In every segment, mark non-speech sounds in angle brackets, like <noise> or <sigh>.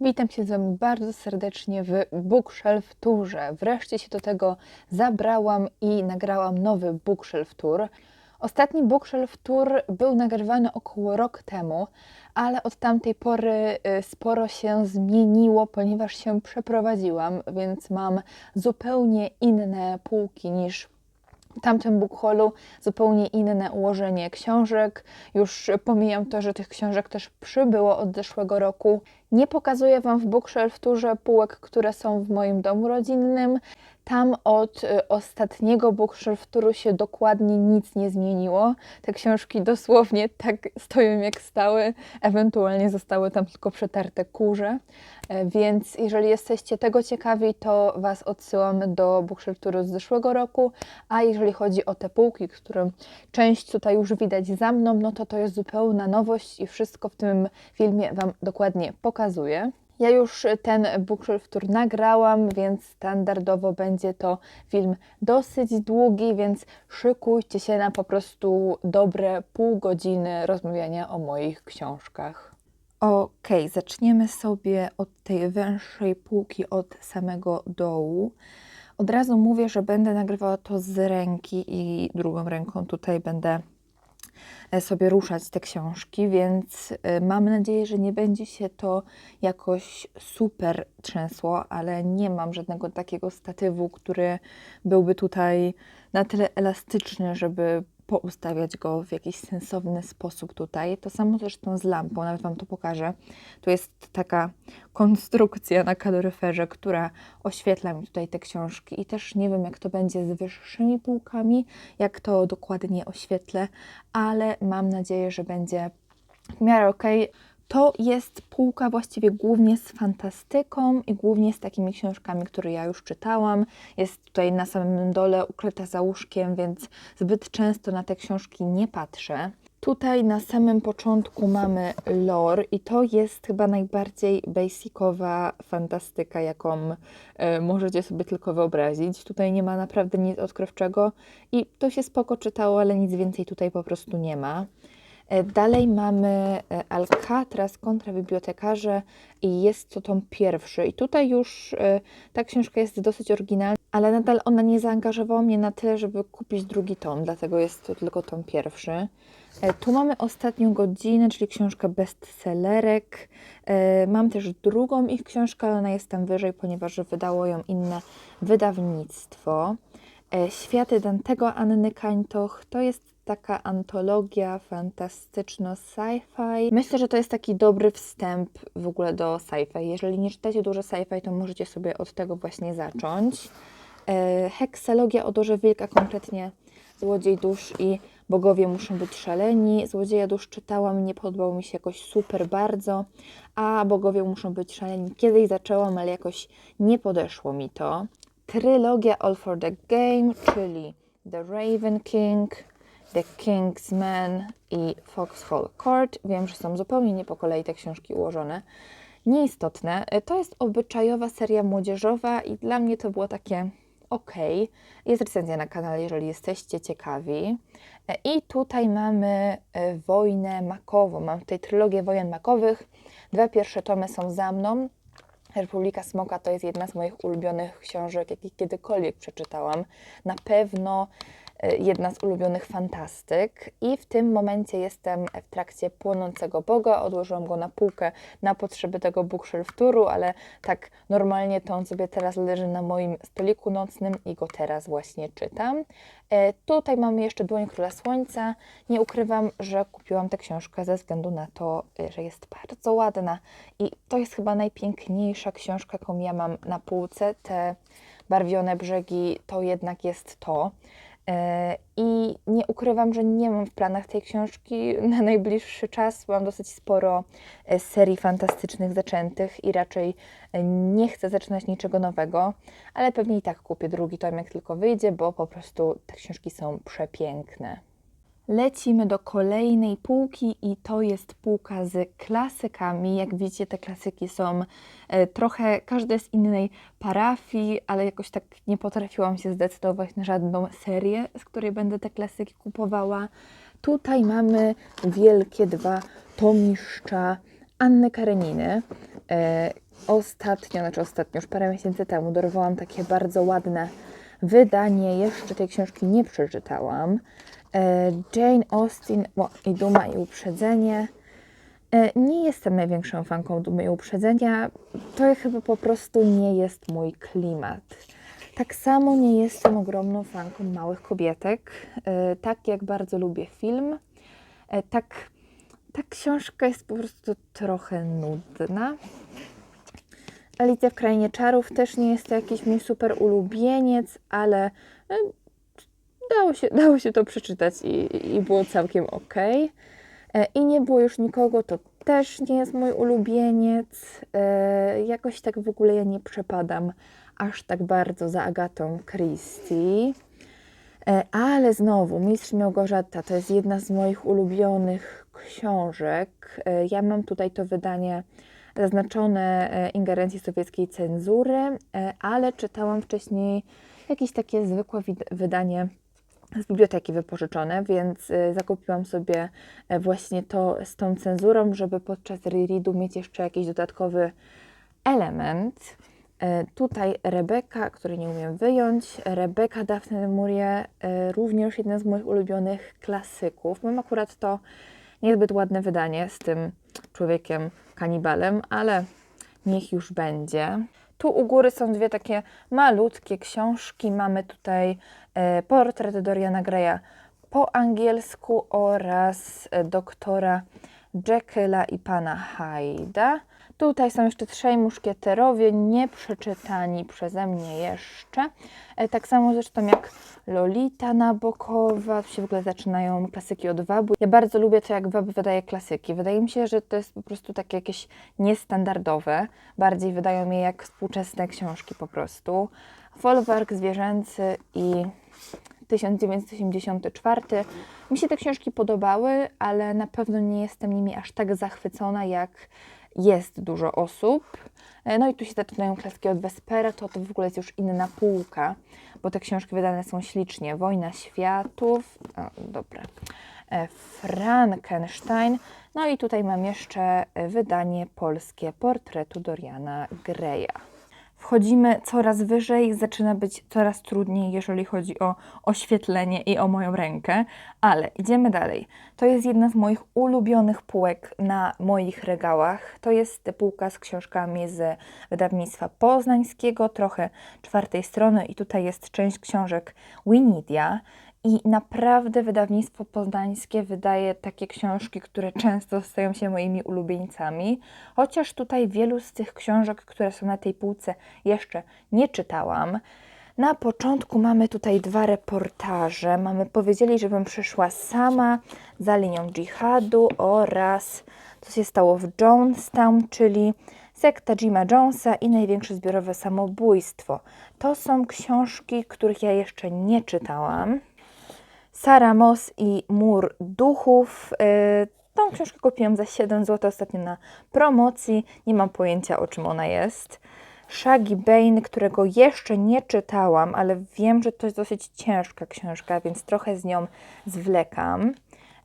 Witam się z Wami bardzo serdecznie w Bookshelf Tourze. Wreszcie się do tego zabrałam i nagrałam nowy Bookshelf Tour. Ostatni Bookshelf Tour był nagrywany około rok temu, ale od tamtej pory y, sporo się zmieniło, ponieważ się przeprowadziłam, więc mam zupełnie inne półki niż w tamtym book haulu zupełnie inne ułożenie książek. Już pomijam to, że tych książek też przybyło od zeszłego roku. Nie pokazuję Wam w bookshelf turze półek, które są w moim domu rodzinnym. Tam od y, ostatniego bookshelf turu się dokładnie nic nie zmieniło. Te książki dosłownie tak stoją jak stały, ewentualnie zostały tam tylko przetarte kurze. E, Więc jeżeli jesteście tego ciekawi, to Was odsyłam do bookshelf turu z zeszłego roku. A jeżeli chodzi o te półki, które część tutaj już widać za mną, no to to jest zupełna nowość i wszystko w tym filmie Wam dokładnie pokazuję. Ja już ten bookshelf tour nagrałam, więc standardowo będzie to film dosyć długi, więc szykujcie się na po prostu dobre pół godziny rozmawiania o moich książkach. Ok, zaczniemy sobie od tej węższej półki od samego dołu. Od razu mówię, że będę nagrywała to z ręki i drugą ręką tutaj będę sobie ruszać te książki, więc e, mam nadzieję, że nie będzie się to jakoś super trzęsło, ale nie mam żadnego takiego statywu, który byłby tutaj na tyle elastyczny, żeby poustawiać go w jakiś sensowny sposób tutaj. To samo zresztą z lampą, nawet Wam to pokażę. Tu jest taka konstrukcja na kaloryferze, która oświetla mi tutaj te książki i też nie wiem, jak to będzie z wyższymi półkami, jak to dokładnie oświetlę, ale mam nadzieję, że będzie w miarę ok. To jest półka właściwie głównie z fantastyką i głównie z takimi książkami, które ja już czytałam. Jest tutaj na samym dole ukryta za łóżkiem, więc zbyt często na te książki nie patrzę. Tutaj na samym początku mamy lore i to jest chyba najbardziej basicowa fantastyka, jaką e, możecie sobie tylko wyobrazić. Tutaj nie ma naprawdę nic odkrywczego i to się spoko czytało, ale nic więcej tutaj po prostu nie ma. E, Dalej mamy e, Alcatraz kontra bibliotekarze i jest to tom pierwszy. I tutaj już e, ta książka jest dosyć oryginalna, ale nadal ona nie zaangażowała mnie na tyle, żeby kupić drugi tom, dlatego jest to tylko tom pierwszy. Tu mamy ostatnią godzinę, czyli książka bestsellerek. Mam też drugą ich książkę, ale ona jest tam wyżej, ponieważ wydało ją inne wydawnictwo. Światy Dantego Anny Kańtoch to jest taka antologia fantastyczno-sci-fi. Myślę, że to jest taki dobry wstęp w ogóle do sci-fi. Jeżeli nie czytacie dużo sci-fi, to możecie sobie od tego właśnie zacząć. E, Heksalogia o Dorze Wilka, kompletnie Złodziej Dusz i Bogowie muszą być szaleni. Złodzieja Dusz czytałam, nie podobał mi się jakoś super bardzo, a Bogowie muszą być szaleni. Kiedyś zaczęłam, ale jakoś nie podeszło mi to. Trylogia All for the Game, czyli The Raven King, The King's Man i Foxhole Court. Wiem, że są zupełnie nie po kolei te książki ułożone. Nieistotne. To jest obyczajowa seria młodzieżowa i dla mnie to było takie ok. Jest recenzja na kanale, jeżeli jesteście ciekawi. E, I tutaj mamy e, Wojnę Makową. Mam tutaj trylogię wojen makowych. Dwa pierwsze tomy są za mną. Republika Smoka to jest jedna z moich ulubionych książek, jakie kiedykolwiek przeczytałam. Na pewno jedna z ulubionych fantastyk i w tym momencie jestem w trakcie Płonącego Boga. Odłożyłam go na półkę na potrzeby tego bookshelf ale tak normalnie to on sobie teraz leży na moim stoliku nocnym i go teraz właśnie czytam. E, Tutaj mamy jeszcze Dłoń Króla Słońca. Nie ukrywam, że kupiłam tę książkę ze względu na to, e, że jest bardzo ładna i to jest chyba najpiękniejsza książka, jaką ja mam na półce. Te barwione brzegi to jednak jest to. E, I nie ukrywam, że nie mam w planach tej książki <laughs> na najbliższy czas. Mam dosyć sporo e, serii fantastycznych zaczętych i raczej e, nie chcę zaczynać niczego nowego, ale pewnie i tak kupię drugi tom, jak tylko wyjdzie, bo po prostu te książki są przepiękne. Lecimy do kolejnej półki i to jest półka z klasykami. Jak widzicie, te klasyki są e, trochę, każde z innej parafii, ale jakoś tak nie potrafiłam się zdecydować na żadną serię, z której będę te klasyki kupowała. Tutaj mamy wielkie dwa tomiszcza Anny Kareniny. E, ostatnio, znaczy ostatnio, już parę miesięcy temu dorwałam takie bardzo ładne wydanie. Jeszcze tej książki nie przeczytałam. E, Jane Austen o, i Duma i Uprzedzenie. E, Nie jestem największą fanką Dumy i Uprzedzenia. To chyba po prostu nie jest mój klimat. Tak samo nie jestem ogromną fanką Małych Kobietek. E, Tak jak bardzo lubię film, tak ta książka jest po prostu trochę nudna. Alicja w Krainie Czarów też nie jest to jakiś mój super ulubieniec, ale dało się, <laughs> dało się to przeczytać i, i było całkiem ok. I nie było już nikogo, to też nie jest mój ulubieniec. E, Jakoś tak w ogóle ja nie przepadam aż tak bardzo za Agatą Christie. E, Ale znowu, Mistrz Małgorzata to jest jedna z moich ulubionych książek. E, Ja mam tutaj to wydanie zaznaczone e, ingerencji sowieckiej cenzury, e, ale czytałam wcześniej jakieś takie zwykłe wydanie z biblioteki wypożyczone, więc e, zakupiłam sobie e, właśnie to z tą cenzurą, żeby podczas rereadu mieć jeszcze jakiś dodatkowy element. E, Tutaj Rebeka, której nie umiem wyjąć. Rebeka Daphne de Maurier, e, również jeden z moich ulubionych klasyków. Mam akurat to niezbyt ładne wydanie z tym człowiekiem kanibalem, ale niech już będzie. Tu u góry są dwie takie malutkie książki. Mamy tutaj portret Doriana Greya po angielsku oraz e, doktora Jekylla i pana Hyda. Tutaj są jeszcze trzej muszkieterowie, nie przeczytani przeze mnie jeszcze. E, Tak samo zresztą jak Lolita Nabokowa, tu się w ogóle zaczynają klasyki od Wabu. Ja bardzo lubię to, jak Wab wydaje klasyki. Wydaje mi się, że to jest po prostu takie jakieś niestandardowe. Bardziej wydają mi jak współczesne książki po prostu. Folwark zwierzęcy i 1984. Mi się te książki podobały, ale na pewno nie jestem nimi aż tak zachwycona, jak jest dużo osób. E, No i tu się zaczynają klaski od Vespera, to to w ogóle jest już inna półka, bo te książki wydane są ślicznie. Wojna Światów, o, dobra, E, Frankenstein, no i tutaj mam jeszcze e, wydanie polskie portretu Doriana Greya. Wchodzimy coraz wyżej, zaczyna być coraz trudniej, jeżeli chodzi o oświetlenie i o moją rękę, ale idziemy dalej. To jest jedna z moich ulubionych półek na moich regałach. To jest półka z książkami z wydawnictwa poznańskiego, trochę czwartej strony i tutaj jest część książek Winidia. I naprawdę wydawnictwo poznańskie wydaje takie książki, które często stają się moimi ulubieńcami, chociaż tutaj wielu z tych książek, które są na tej półce, jeszcze nie czytałam. Na początku mamy tutaj dwa reportaże. Mamy powiedzieli, żebym przyszła sama za linią dżihadu oraz co się stało w Jonestown, czyli sekta Jima Jonesa i największe zbiorowe samobójstwo. To są książki, których ja jeszcze nie czytałam. Sara Moss i Mur Duchów. Yy, Tą książkę kupiłam za 7 zł ostatnio na promocji. Nie mam pojęcia o czym ona jest. Shaggy Bane, którego jeszcze nie czytałam, ale wiem, że to jest dosyć ciężka książka, więc trochę z nią zwlekam.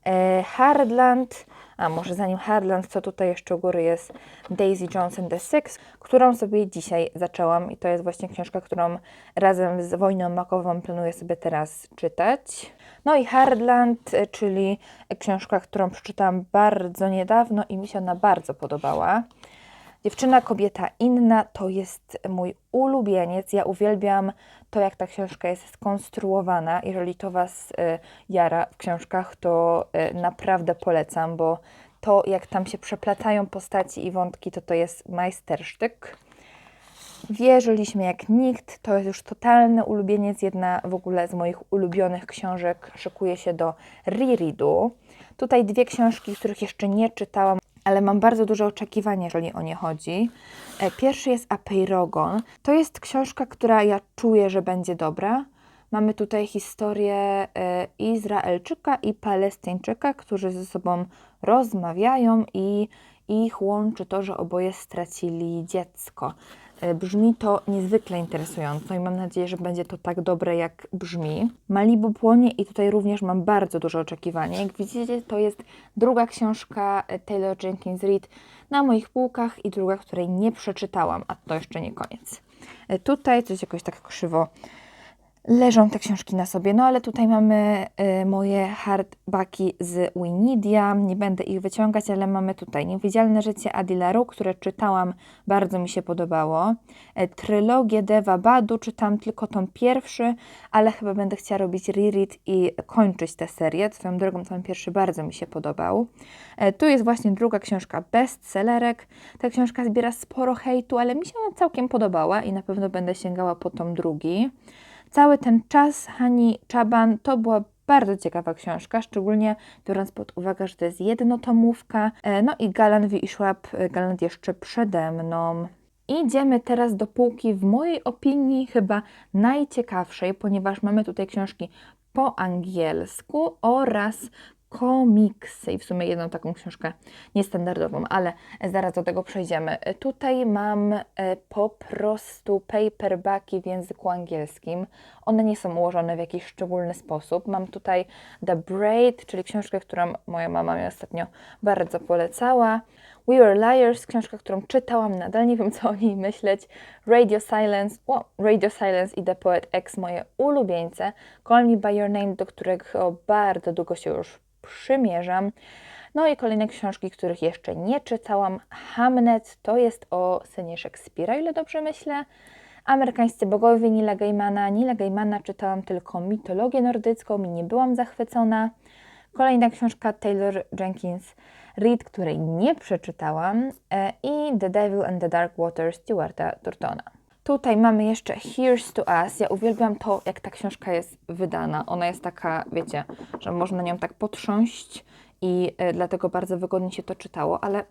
E, Hardland, a może zanim Hardland, co tutaj jeszcze u góry jest Daisy Jones and the Six, którą sobie dzisiaj zaczęłam i to jest właśnie książka, którą razem z Wojną Makową planuję sobie teraz czytać. No i Hardland, e, czyli książka, którą przeczytałam bardzo niedawno i mi się ona bardzo podobała. Dziewczyna, kobieta inna to jest mój ulubieniec. Ja uwielbiam to, jak ta książka jest skonstruowana. Jeżeli to Was y, jara w książkach, to y, naprawdę polecam, bo to, jak tam się przeplatają postaci i wątki, to to jest majstersztyk. Wierzyliśmy jak nikt, to jest już totalny ulubieniec, jedna w ogóle z moich ulubionych książek szykuje się do rereadu. Tutaj dwie książki, których jeszcze nie czytałam, ale mam bardzo duże oczekiwania, jeżeli o nie chodzi. E, Pierwszy jest Apeirogon. To jest książka, która ja czuję, że będzie dobra. Mamy tutaj historię e, Izraelczyka i Palestyńczyka, którzy ze sobą rozmawiają i, ich łączy to, że oboje stracili dziecko. E, Brzmi to niezwykle interesująco i mam nadzieję, że będzie to tak dobre, jak brzmi. Malibu płonie i tutaj również mam bardzo duże oczekiwanie. Jak widzicie, to jest druga książka e, Taylor Jenkins Reid na moich półkach i druga, której nie przeczytałam, a to jeszcze nie koniec. E, Tutaj coś jakoś tak krzywo leżą te książki na sobie. No ale tutaj mamy y, moje hardbacki z Winidia. Nie będę ich wyciągać, ale mamy tutaj Niewidzialne życie Adilaru, które czytałam, bardzo mi się podobało. E, trylogię Deva Badu czytam tylko tom pierwszy, ale chyba będę chciała robić reread i kończyć tę serię. Swoją drogą tom pierwszy bardzo mi się podobał. E, tu jest właśnie druga książka bestsellerek. Ta książka zbiera sporo hejtu, ale mi się ona całkiem podobała i na pewno będę sięgała po tom drugi. Cały ten czas Hani Czaban to była bardzo ciekawa książka, szczególnie biorąc pod uwagę, że to jest jednotomówka. E, No i Galan V. Schwab, e, Galant jeszcze przede mną. Idziemy teraz do półki, w mojej opinii chyba najciekawszej, ponieważ mamy tutaj książki po angielsku oraz komiksy i w sumie jedną taką książkę niestandardową, ale zaraz do tego przejdziemy. Tutaj mam e, po prostu paperbacki w języku angielskim. One nie są ułożone w jakiś szczególny sposób. Mam tutaj The Braid, czyli książkę, którą moja mama mi ostatnio bardzo polecała. We Were Liars, książka, którą czytałam, nadal nie wiem co o niej myśleć. Radio Silence, o, Radio Silence i The Poet X, moje ulubieńce. Call Me By Your Name, do którego bardzo długo się już przymierzam. No i kolejne książki, których jeszcze nie czytałam. Hamnet to jest o synie Szekspira, ile dobrze myślę. Amerykańscy bogowie Nila Gaimana. Nila Gaimana czytałam tylko mitologię nordycką i nie byłam zachwycona. Kolejna książka Taylor Jenkins Reid, której nie przeczytałam e, i The Devil and the Dark Water Stuarta Turtona. Tutaj mamy jeszcze Here's to Us. Ja uwielbiam to, jak ta książka jest wydana. Ona jest taka, wiecie, że można nią tak potrząść i e, dlatego bardzo wygodnie się to czytało, ale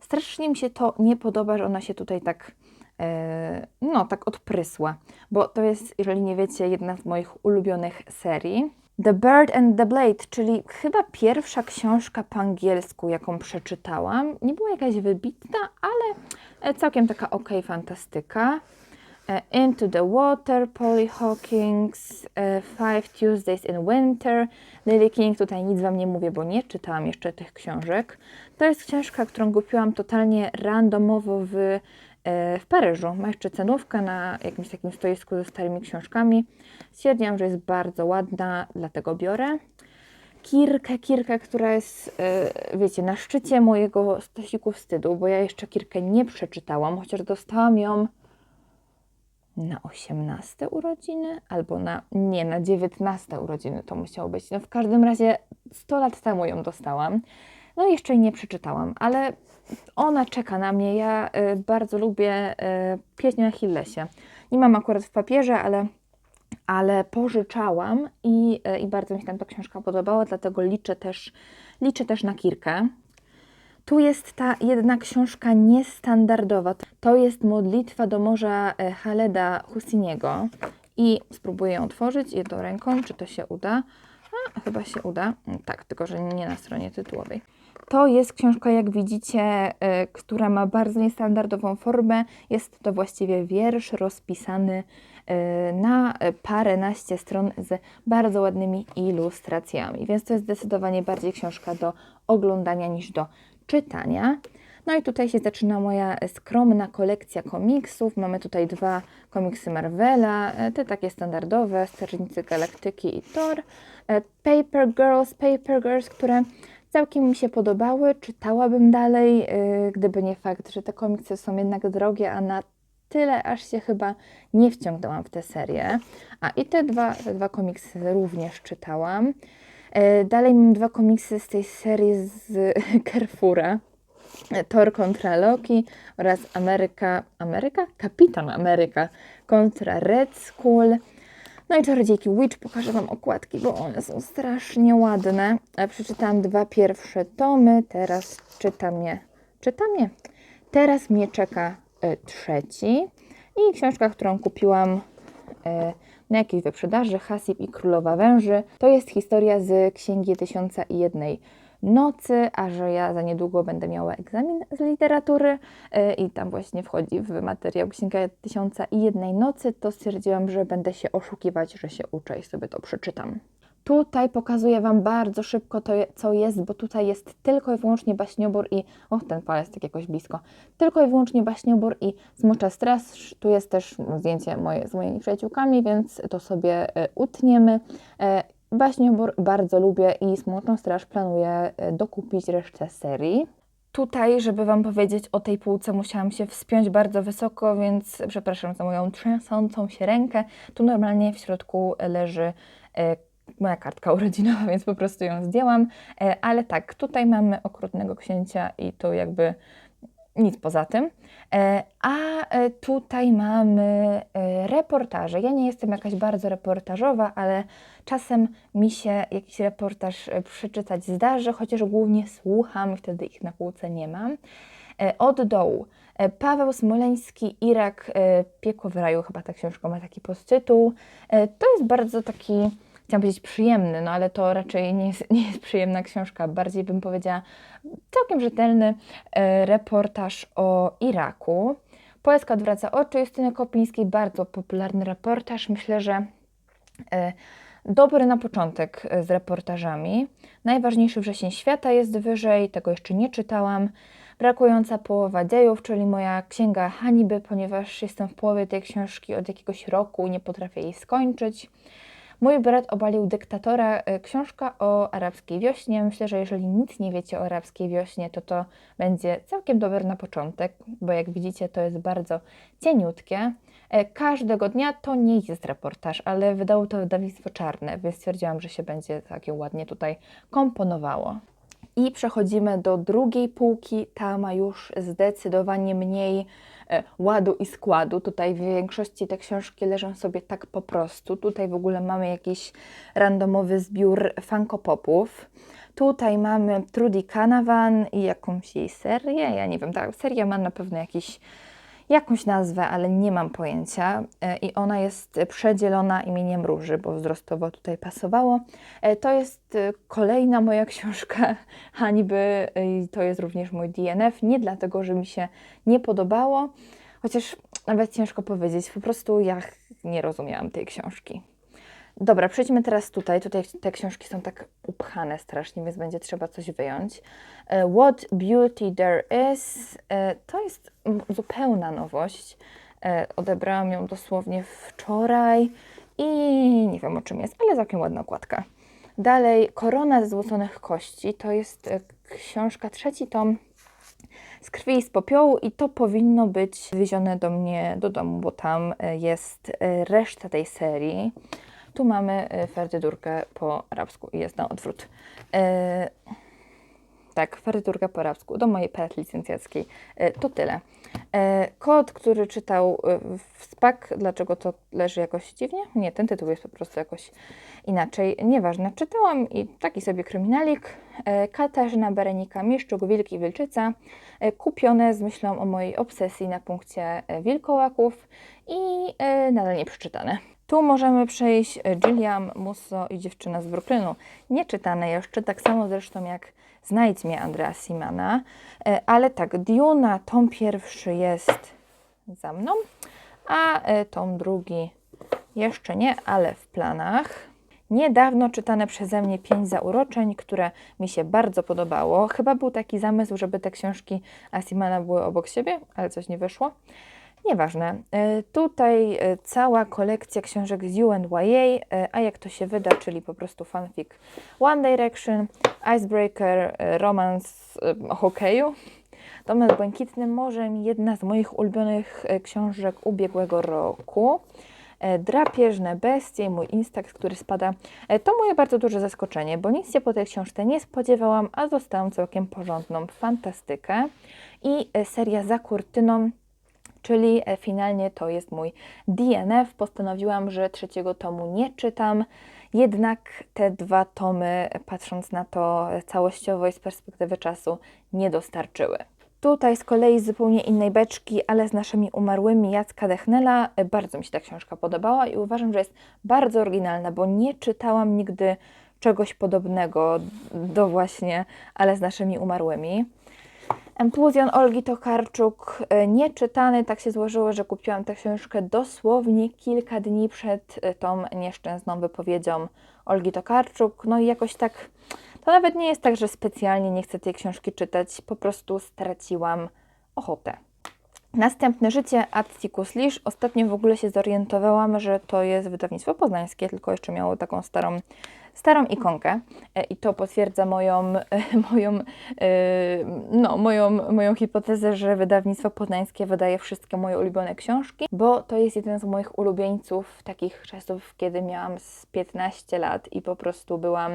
strasznie mi się to nie podoba, że ona się tutaj tak, e, no, tak odprysła, bo to jest, jeżeli nie wiecie, jedna z moich ulubionych serii. The Bird and the Blade, czyli chyba pierwsza książka po angielsku, jaką przeczytałam. Nie była jakaś wybitna, ale e, całkiem taka ok, fantastyka. E, Into the Water, Polly Hawkins, e, Five Tuesdays in Winter, Lily King. Tutaj nic Wam nie mówię, bo nie czytałam jeszcze tych książek. To jest książka, którą kupiłam totalnie randomowo w, e, w Paryżu. Ma jeszcze cenówkę na jakimś takim stoisku ze starymi książkami. Stwierdziłam, że jest bardzo ładna, dlatego biorę. Kirkę, Kirkę, która jest, wiecie, na szczycie mojego stosiku wstydu, bo ja jeszcze Kirkę nie przeczytałam, chociaż dostałam ją na 18 urodziny albo na, nie, na 19 urodziny to musiało być. No w każdym razie 100 lat temu ją dostałam. No jeszcze jej nie przeczytałam, ale ona czeka na mnie. Ja y, bardzo lubię y, pieśń o Achillesie. Nie mam akurat w papierze, ale, ale pożyczałam i, y, i bardzo mi się tam ta książka podobała, dlatego liczę też, liczę też na Kirkę. Tu jest ta jedna książka niestandardowa. To jest modlitwa do morza e, Haleda Husiniego. I spróbuję ją otworzyć jedną ręką, czy to się uda. A, chyba się uda. Mm, Tak, tylko że nie na stronie tytułowej. To jest książka, jak widzicie, e, która ma bardzo niestandardową formę. Jest to właściwie wiersz rozpisany e, na paręnaście stron z bardzo ładnymi ilustracjami, więc to jest zdecydowanie bardziej książka do oglądania niż do czytania. No i tutaj się zaczyna moja skromna kolekcja komiksów. Mamy tutaj dwa komiksy Marvela, e, te takie standardowe, Strażnicy Galaktyki i Thor. E, Paper Girls, Paper Girls, które całkiem mi się podobały. Czytałabym dalej, e, gdyby nie fakt, że te komiksy są jednak drogie, a na tyle aż się chyba nie wciągnęłam w tę serię. A i te dwa, te dwa komiksy również czytałam. E, Dalej mam dwa komiksy z tej serii z <laughs> Carrefoura. Thor kontra Loki oraz Ameryka, Ameryka? Kapitan Ameryka kontra Red Skull. No i Czarodziejki Witch, pokażę Wam okładki, bo one są strasznie ładne. E, Przeczytałam dwa pierwsze tomy, teraz czytam je, czytam je. Teraz mnie czeka e, trzeci i książka, którą kupiłam e, na jakiejś wyprzedaży, Hasib i Królowa Węży. To jest historia z Księgi Tysiąca i Jednej nocy, a że ja za niedługo będę miała egzamin z literatury e, i tam właśnie wchodzi w materiał Księga Tysiąca i Jednej Nocy, to stwierdziłam, że będę się oszukiwać, że się uczę i sobie to przeczytam. Tutaj pokazuję Wam bardzo szybko to, co jest, bo tutaj jest tylko i wyłącznie baśniobór i... O, ten palec tak jakoś blisko. Tylko i wyłącznie baśniobór i smocza straż. Tu jest też zdjęcie moje z moimi przyjaciółkami, więc to sobie e, utniemy. E, Baśniobór bardzo lubię i Smutną Straż planuję e, dokupić resztę serii. Tutaj, żeby Wam powiedzieć o tej półce, musiałam się wspiąć bardzo wysoko, więc przepraszam za moją trzęsącą się rękę. Tu normalnie w środku leży moja kartka urodzinowa, <laughs> więc po prostu ją zdjęłam. E, ale tak, tutaj mamy okrutnego księcia i tu jakby nic poza tym. E, A e, tutaj mamy reportaże. Ja nie jestem jakaś bardzo reportażowa, ale czasem mi się jakiś reportaż przeczytać zdarzy, chociaż głównie słucham i wtedy ich na półce nie mam. Od dołu. Paweł Smoleński, Irak, Piekło w raju, chyba ta książka ma taki podtytuł. To jest bardzo taki, chciałam powiedzieć przyjemny, no ale to raczej nie jest, nie jest przyjemna książka, bardziej bym powiedziała całkiem rzetelny e, reportaż o Iraku. Polska odwraca oczy Justyny Kopińskiej, bardzo popularny reportaż. Myślę, że e, dobry na początek e, z reportażami. Najważniejszy wrzesień świata jest wyżej, tego jeszcze nie czytałam. Brakująca połowa dziejów, czyli moja księga hańby, ponieważ jestem w połowie tej książki od jakiegoś roku i nie potrafię jej skończyć. Mój brat obalił dyktatora, e, książka o arabskiej wiośnie. Myślę, że jeżeli nic nie wiecie o arabskiej wiośnie, to to będzie całkiem dobry na początek, bo jak widzicie, to jest bardzo cieniutkie. E, Każdego dnia to nie jest reportaż, ale wydało to wydawnictwo czarne, więc stwierdziłam, że się będzie takie ładnie tutaj komponowało. I przechodzimy do drugiej półki. Ta ma już zdecydowanie mniej e, ładu i składu. Tutaj w większości te książki leżą sobie tak po prostu. Tutaj w ogóle mamy jakiś randomowy zbiór funkopopów. Tutaj mamy Trudy Canavan i jakąś jej serię. Ja nie wiem, ta seria ma na pewno jakiś jakąś nazwę, ale nie mam pojęcia. E, I ona jest przedzielona imieniem Róży, bo wzrostowo tutaj pasowało. E, To jest e, kolejna moja <laughs> książka hańby i to jest również mój DNF. Nie dlatego, że mi się nie podobało, chociaż nawet ciężko powiedzieć, po prostu ja nie rozumiałam tej książki. Dobra, przejdźmy teraz tutaj. Tutaj te książki są tak upchane strasznie, więc będzie trzeba coś wyjąć. E, What Beauty There Is e, to jest zupełna nowość. E, Odebrałam ją dosłownie wczoraj i nie wiem o czym jest, ale całkiem ładna okładka. Dalej, Korona ze złoconych kości to jest książka, trzeci tom z krwi i z popiołu i to powinno być wywiezione do mnie do domu, bo tam jest reszta tej serii. Tu mamy e, ferdydurkę po arabsku i jest na odwrót. E, tak, ferdydurkę po arabsku do mojej pracy licencjackiej. E, to tyle. E, Kod, który czytał e, w SPAK, dlaczego to leży jakoś dziwnie? Nie, ten tytuł jest po prostu jakoś inaczej. Nieważne, czytałam i taki sobie kryminalik. E, Katarzyna Berenika, Mieszczuk, Wilki, Wilczyca. E, Kupione z myślą o mojej obsesji na punkcie e, wilkołaków i e, nadal nie przeczytane. Tu możemy przejść e, Gilliam, Musso i dziewczyna z Brooklynu. Nieczytane jeszcze, tak samo zresztą jak Znajdź mnie Andrea Simana. E, Ale tak, Duna, tom pierwszy jest za mną, a e, tom drugi jeszcze nie, ale w planach. Niedawno czytane przeze mnie pięć zauroczeń, które mi się bardzo podobało. Chyba był taki zamysł, żeby te książki Asimana były obok siebie, ale coś nie wyszło. Nieważne. E, Tutaj e, cała kolekcja książek z UNYA, e, a jak to się wyda, czyli po prostu fanfic One Direction, Icebreaker, romans o hokeju. Dom nad Błękitnym Morzem, jedna z moich ulubionych książek ubiegłego roku. Drapieżne bestie, mój instax, który spada. To moje bardzo duże zaskoczenie, bo nic się po tej książce nie spodziewałam, a dostałam całkiem porządną fantastykę. I seria za kurtyną, czyli e, finalnie to jest mój DNF. Postanowiłam, że trzeciego tomu nie czytam, jednak te dwa tomy, patrząc na to e, całościowo i z perspektywy czasu, nie dostarczyły. Tutaj z kolei z zupełnie innej beczki, ale z naszymi umarłymi Jacka Dechnela. E, Bardzo mi się ta książka podobała i uważam, że jest bardzo oryginalna, bo nie czytałam nigdy czegoś podobnego do właśnie, ale z naszymi umarłymi. Empuzjon Olgi Tokarczuk, e, nieczytany, tak się złożyło, że kupiłam tę książkę dosłownie kilka dni przed e, tą nieszczęsną wypowiedzią Olgi Tokarczuk. No i jakoś tak, to nawet nie jest tak, że specjalnie nie chcę tej książki czytać, po prostu straciłam ochotę. Następne życie Atticus Lisz. Ostatnio w ogóle się zorientowałam, że to jest wydawnictwo poznańskie, tylko jeszcze miało taką starą, starą ikonkę E, i to potwierdza moją, moją, e, no, moją, moją hipotezę, że wydawnictwo poznańskie wydaje wszystkie moje ulubione książki, bo to jest jeden z moich ulubieńców takich czasów, kiedy miałam z 15 lat i po prostu byłam,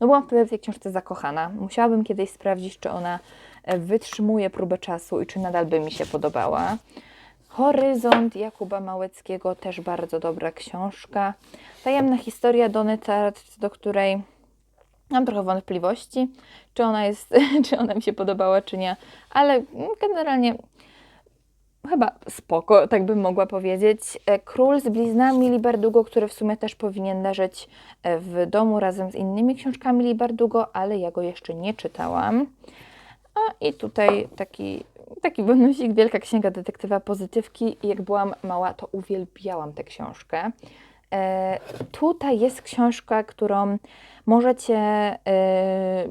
no byłam wtedy w tej książce zakochana. Musiałabym kiedyś sprawdzić, czy ona e, wytrzymuje próbę czasu i czy nadal by mi się podobała. Horyzont Jakuba Małeckiego, też bardzo dobra książka. Tajemna historia Dony Tart, do której mam trochę wątpliwości, czy ona jest, <laughs> czy ona mi się podobała, czy nie, ale generalnie chyba spoko, tak bym mogła powiedzieć. E, Król z bliznami Libardugo, który w sumie też powinien leżeć e, w domu razem z innymi książkami Libardugo, ale ja go jeszcze nie czytałam. A i tutaj taki, taki bonusik, Wielka Księga Detektywa Pozytywki. Jak byłam mała, to uwielbiałam tę książkę. E, tutaj jest książka, którą możecie, e,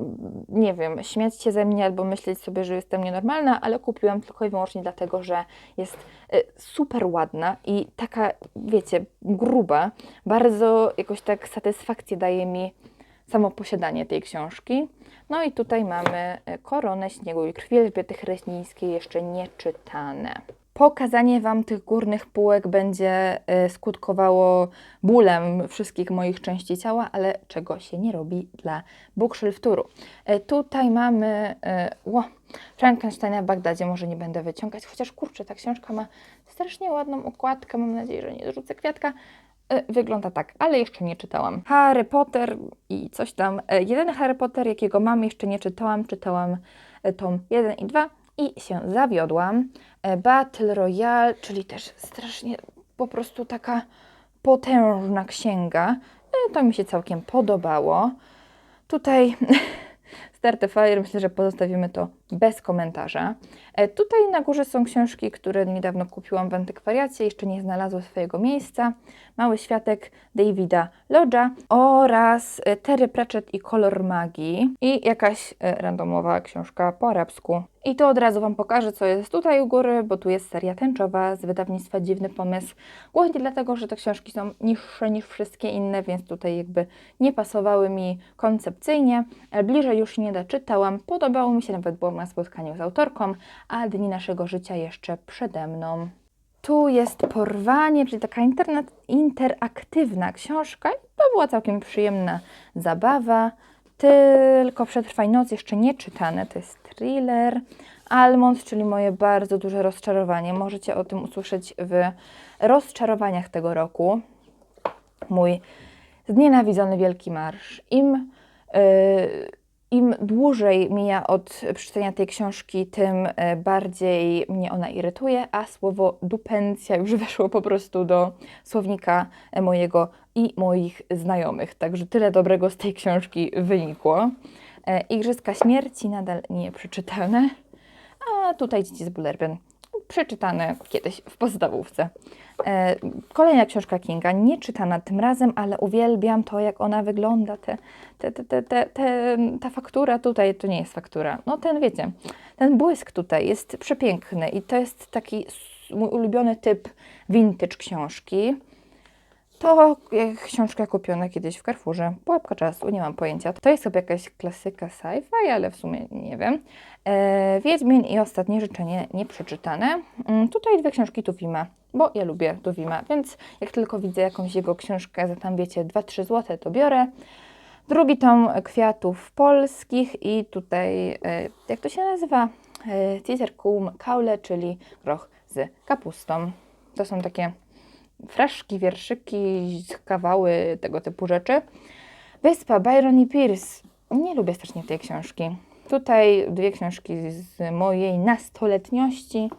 nie wiem, śmiać się ze mnie albo myśleć sobie, że jestem nienormalna, ale kupiłam tylko i wyłącznie dlatego, że jest e, super ładna i taka, wiecie, gruba. Bardzo jakoś tak satysfakcję daje mi samo posiadanie tej książki. No i tutaj mamy e, Koronę Śniegu i Krwi Elżbiety Chreśnińskiej, jeszcze nieczytane. Pokazanie Wam tych górnych półek będzie e, skutkowało bólem wszystkich moich części ciała, ale czego się nie robi dla bookshelf. E, Tutaj mamy ło, Frankensteina w Bagdadzie, może nie będę wyciągać, chociaż kurczę, ta książka ma strasznie ładną okładkę, mam nadzieję, że nie zrzucę kwiatka. E, Wygląda tak, ale jeszcze nie czytałam. Harry Potter i coś tam. E, Jeden Harry Potter, jakiego mam, jeszcze nie czytałam. Czytałam e, tom 1 i 2 i się zawiodłam. Battle Royale, czyli też strasznie po prostu taka potężna księga. To mi się całkiem podobało. Tutaj <laughs> Start Fire, myślę, że pozostawimy to bez komentarza. E, Tutaj na górze są książki, które niedawno kupiłam w antykwariacie, jeszcze nie znalazły swojego miejsca. Mały Światek Davida Lodge'a oraz e, Terry Pratchett i Kolor Magii i jakaś e, randomowa książka po arabsku. I to od razu Wam pokażę, co jest tutaj u góry, bo tu jest seria tęczowa z wydawnictwa Dziwny Pomysł. Głównie dlatego, że te książki są niższe niż wszystkie inne, więc tutaj jakby nie pasowały mi koncepcyjnie. Bliżej już nie doczytałam, podobało mi się, nawet byłam na spotkaniu z autorką, a dni naszego życia jeszcze przede mną. Tu jest Porwanie, czyli taka internet, interaktywna książka. To była całkiem przyjemna zabawa. Tylko Przetrwaj noc jeszcze nie czytane, to jest thriller. Almond, czyli moje bardzo duże rozczarowanie. Możecie o tym usłyszeć w rozczarowaniach tego roku. Mój znienawidzony Wielki Marsz. Im, yy, im dłużej mija od przeczytania tej książki, tym e, bardziej mnie ona irytuje, a słowo dupencja już <laughs> weszło po prostu do słownika e, mojego i moich znajomych. Także tyle dobrego z tej książki wynikło. E, Igrzyska śmierci nadal nie przeczytane, a tutaj Dzieci z Bullerbyn przeczytane kiedyś w podstawówce. E, Kolejna książka Kinga, nie czytana tym razem, ale uwielbiam to, jak ona wygląda. Te, te, te, te, te, ta faktura tutaj, to nie jest faktura. No ten, wiecie, ten błysk tutaj jest przepiękny i to jest taki mój ulubiony typ vintage książki. To książka kupiona kiedyś w Carrefourze. Pułapka czasu, nie mam pojęcia. To jest chyba jakaś klasyka sci-fi, ale w sumie nie wiem. E, Wiedźmin i Ostatnie Życzenie nieprzeczytane. Mm, tutaj dwie książki Tuwima, bo ja lubię Tuwima, więc jak tylko widzę jakąś jego książkę za tam, wiecie, 2-3 zł, to biorę. Drugi tom Kwiatów Polskich i tutaj, e, jak to się nazywa? E, Cicercum Kaule, czyli groch z kapustą. To są takie fraszki, wierszyki, kawały, tego typu rzeczy. Wyspa, Byron i Pierce. Nie lubię strasznie tej książki. Tutaj dwie książki z mojej nastoletniości.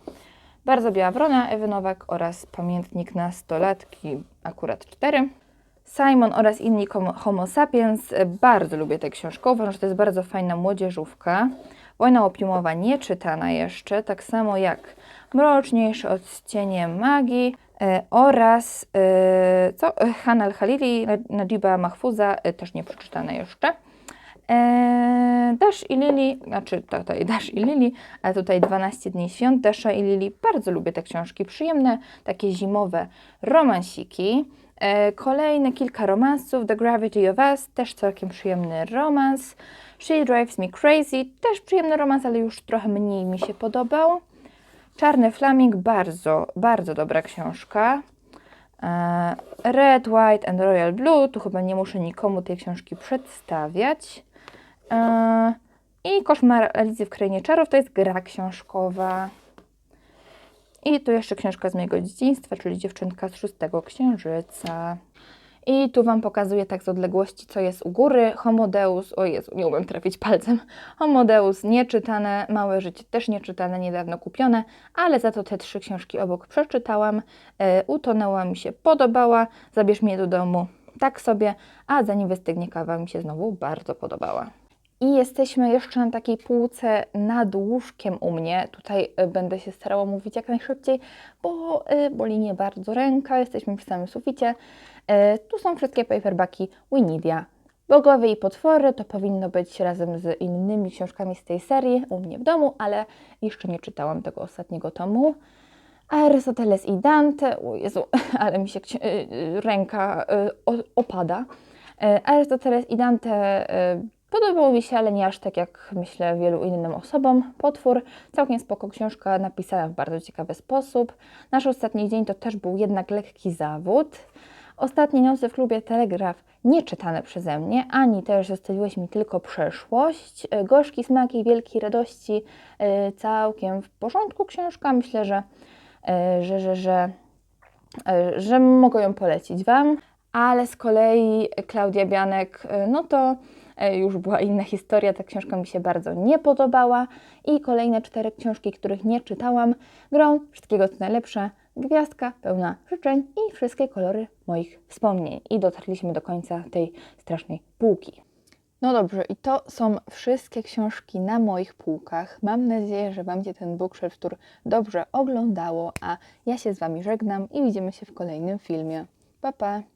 Bardzo Biała Wrona, Ewy Nowak oraz Pamiętnik nastolatki, akurat cztery. Simon oraz inni Homo- sapiens. Bardzo lubię tę książkę. Uważam, że to jest bardzo fajna młodzieżówka. Wojna opiumowa nie czytana jeszcze, tak samo jak Mroczniejsze odcienie magii oraz e, co? E, Han al-Khalili, Najiba Mahfuza, e, też nie przeczytane jeszcze. E, Dash i Lili, znaczy tutaj Dash i Lili, a tutaj 12 dni świąt Dasha i Lili. Bardzo lubię te książki, przyjemne, takie zimowe romansiki. E, Kolejne kilka romansów, The Gravity of Us, też całkiem przyjemny romans. She Drives Me Crazy, też przyjemny romans, ale już trochę mniej mi się podobał. Czarny Flaming, bardzo, bardzo dobra książka. E, Red, White and Royal Blue, tu chyba nie muszę nikomu tej książki przedstawiać. E, I Koszmar Alicji w Krainie Czarów to jest gra książkowa. I tu jeszcze książka z mojego dzieciństwa, czyli Dziewczynka z szóstego księżyca. I tu Wam pokazuję tak z odległości, co jest u góry. Homodeus, o Jezu, nie umiem trafić palcem. Homodeus nieczytane, Małe Życie też nieczytane, niedawno kupione, ale za to te trzy książki obok przeczytałam. E, utonęła mi się, podobała, zabierz mnie do domu, tak sobie, a zanim wystygnie kawa mi się znowu bardzo podobała. I jesteśmy jeszcze na takiej półce nad łóżkiem u mnie. Tutaj y, będę się starała mówić jak najszybciej, bo y, boli mnie bardzo ręka. Jesteśmy przy samym suficie. Y, Tu są wszystkie paperbacki Winidia. Bogowie i potwory to powinno być razem z innymi książkami z tej serii u mnie w domu, ale jeszcze nie czytałam tego ostatniego tomu. Arystoteles i Dante, o Jezu, <laughs> ale mi się ręka opada. Arystoteles i Dante podobało mi się, ale nie aż tak jak myślę wielu innym osobom. Potwór, całkiem spoko książka, napisana w bardzo ciekawy sposób. Nasz ostatni dzień to też był jednak lekki zawód. Ostatnie nocy w klubie Telegraf nie czytane przeze mnie, ani też zostawiłeś mi tylko przeszłość. Y, Gorzki smaki wielkiej radości, y, całkiem w porządku książka. Myślę, że, y, że, że, że, że mogę ją polecić Wam. Ale z kolei Klaudia Bianek, no to już była inna historia. Ta książka mi się bardzo nie podobała. I kolejne cztery książki, których nie czytałam. Grą Wszystkiego co najlepsze, Gwiazdka pełna życzeń i wszystkie kolory moich wspomnień. I dotarliśmy do końca tej strasznej półki. No dobrze, i to są wszystkie książki na moich półkach. Mam nadzieję, że Wam się ten bookshelf tour dobrze oglądało, a ja się z Wami żegnam i widzimy się w kolejnym filmie. Pa, pa!